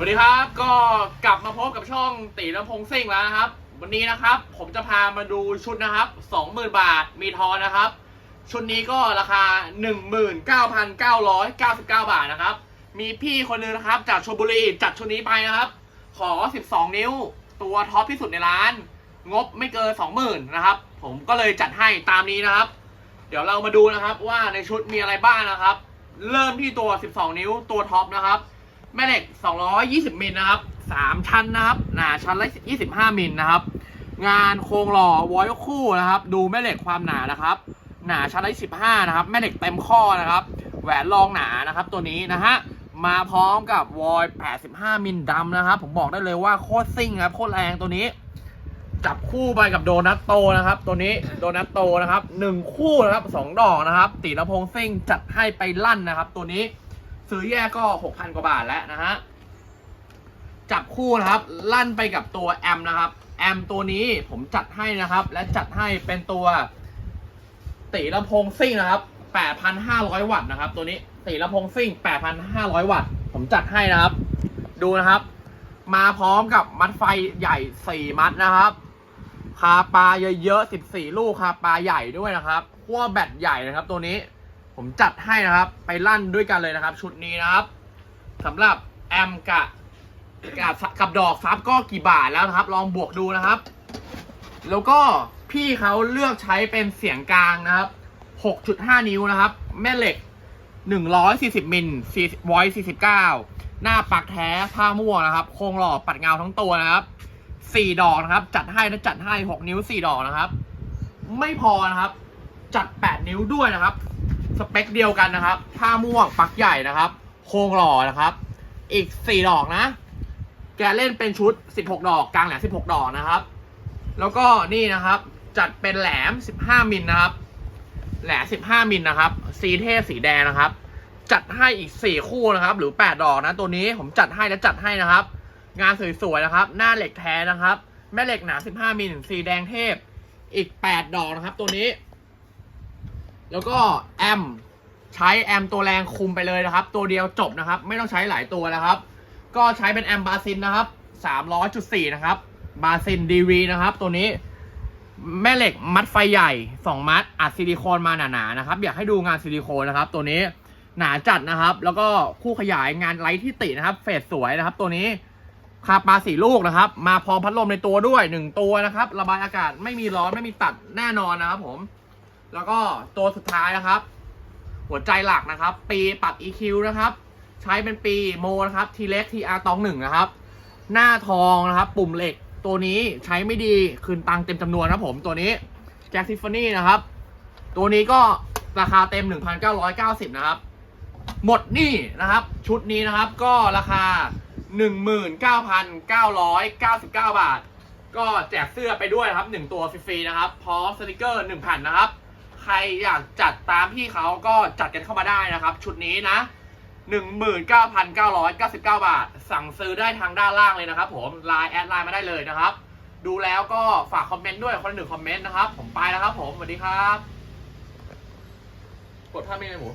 สวัสดีครับก็กลับมาพบกับช่องตีลำพงซิ่งแล้วนะครับ วันนี้นะครับผมจะพามาดูชุดนะครับ20,000 บาทมีทอนนะครับ ชุดนี้ก็ราคา 19,999 บาทนะครับ มีพี่คนหนึงนะครับ จากชลบุรีจัดชุดนี้ไปนะครับ ขอ 12 นิ้ว ตัวท็อปที่สุดในร้าน งบไม่เกิน 20,000นะครับ ผมก็เลยจัดให้ตามนี้นะครับ เดี๋ยวเรามาดูนะครับว่าในชุดมีอะไรบ้างนะครับ เริ่มที่ตัว 12 นิ้วตัวท็อปนะครับ แม่เหล็ก 220 มิลนะครับ 3 ชั้นนะครับหนาชั้นละ25 มิลนะครับ งานโครงหล่อวอยคู่นะครับ ดูแม่เหล็กความหนานะครับ หนาชั้นละ15 นะครับ แม่เหล็กเต็มข้อนะครับ แหวนรองหนานะครับ ตัวนี้นะฮะ มาพร้อมกับวอย 85 มิลดำนะครับ ผมบอกได้เลยว่าโคตรซิ่งครับ โคตรแรงตัวนี้ จับคู่ไปกับโดนัทโตนะครับ ตัวนี้โดนัทโตนะครับหนึ่งคู่นะครับสองดอกนะครับ ตีละพงซิ่งจัดให้ไปลั่นนะครับ ตัวนี้ ซื้อแยกก็หกพันกว่าบาทแล้วนะฮะ จับคู่นะครับ ลั่นไปกับตัวแอมนะครับ แอมตัวนี้ผมจัดให้นะครับ และจัดให้เป็นตัวตีลำโพงซิ่งนะครับ 8,500 วัตต์นะครับ ตัวนี้ตีลำโพงซิ่ง 8,500 วัตต์ ผมจัดให้นะครับ ดูนะครับ มาพร้อมกับมัดไฟใหญ่ 4 มัดนะครับ คาปลาเยอะๆ 14 ลูกคาปลาใหญ่ด้วยนะครับขั้วแบตใหญ่นะครับตัวนี้ ผมจัดให้นะครับ ไปลั่นด้วยกันเลยนะครับ ชุดนี้นะครับสำหรับแอมกะกับกับดอกซับก็กี่บาทแล้วนะครับ ลองบวกดูนะครับ แล้วก็พี่เขาเลือกใช้เป็นเสียงกลางนะครับ 6.5 นิ้วนะครับ แม่เหล็ก 140 มิลไวท์49 หน้าปักแท้ผ้าม่วงนะครับ โครงหล่อปัดเงาทั้งตัวนะครับ 4 ดอกนะครับ จัดให้นะจัดให้ 6 นิ้ว 4 ดอกนะครับ ไม่พอนะครับ จัด 8 นิ้วด้วยนะครับ สเปคเดียวกันนะครับ ผ้าม่วงปักใหญ่นะครับ โครงหล่อนะครับ อีก4ดอกนะ แกเล่นเป็นชุด16ดอกกลางแหลม16ดอกนะครับ แล้วก็นี่นะครับ จัดเป็นแหลม15มิลนะครับ แหลม15มิลนะครับซีเทพสีแดงนะครับ จัดให้อีก4คู่นะครับ หรือ8ดดอกนะ ตัวนี้ผมจัดให้และจัดให้นะครับ งานสวยๆนะครับ หน้าเหล็กแท้นะครับ แม่เหล็กหนา15มิลสีแดงเทพอีก8ดอกนะครับ ตัวนี้ แล้วก็แอมใช้แอมตัวแรงคุมไปเลยนะครับ ตัวเดียวจบนะครับ ไม่ต้องใช้หลายตัวนะครับ ก็ใช้เป็นแอมบาซินนะครับ300.4นะครับ บาซินดีวีนะครับ ตัวนี้แม่เหล็กมัดไฟใหญ่ 2 มัดอัดซิลิโคนมาหนาๆนะครับ อยากให้ดูงานซิลิโคนนะครับ ตัวนี้หนาจัดนะครับ แล้วก็คู่ขยายงานไลท์ที่ตินะครับ เฟสสวยนะครับ ตัวนี้คาปลาสีลูกนะครับ มาพร้อมพัดลมในตัวด้วยหนึ่งตัวนะครับ ระบายอากาศไม่มีร้อนไม่มีตัดแน่นอนนะครับผม แล้วก็ตัวสุดท้ายนะครับ หัวใจหลักนะครับ ปีปรับ EQ นะครับ ใช้เป็นปีโมนะครับทีเล็กทีอาร์ตองหนึ่งนะครับ หน้าทองนะครับ ปุ่มเหล็กตัวนี้ใช้ไม่ดีคืนตังเต็มจำนวนนะผมตัวนี้แจ็คทิฟฟานี่นะครับ ตัวนี้ก็ราคาเต็ม 1,990 นะครับ หมดนี่นะครับ ชุดนี้นะครับก็ราคา 19,999 บาท ก็แจกเสื้อไปด้วยครับ 1 ตัวฟรีๆนะครับ พร้อมสติกเกอร์ 1 แผ่นนะครับ รอยากจัดตามพี่เขาก็จัดกันเข้ามาได้นะครับ ชุดนี้นะ 19,999 บาท สั่งซื้อได้ทางด้านล่างเลยนะครับผมไลน์แอดไลน์มาได้เลยนะครับ ดูแล้วก็ฝากคอมเมนต์ด้วยคนละหนึ่งคอมเมนต์นะครับ ผมไปแล้วครับผมสวัสดีครับ กดท่าไม่ไงหมู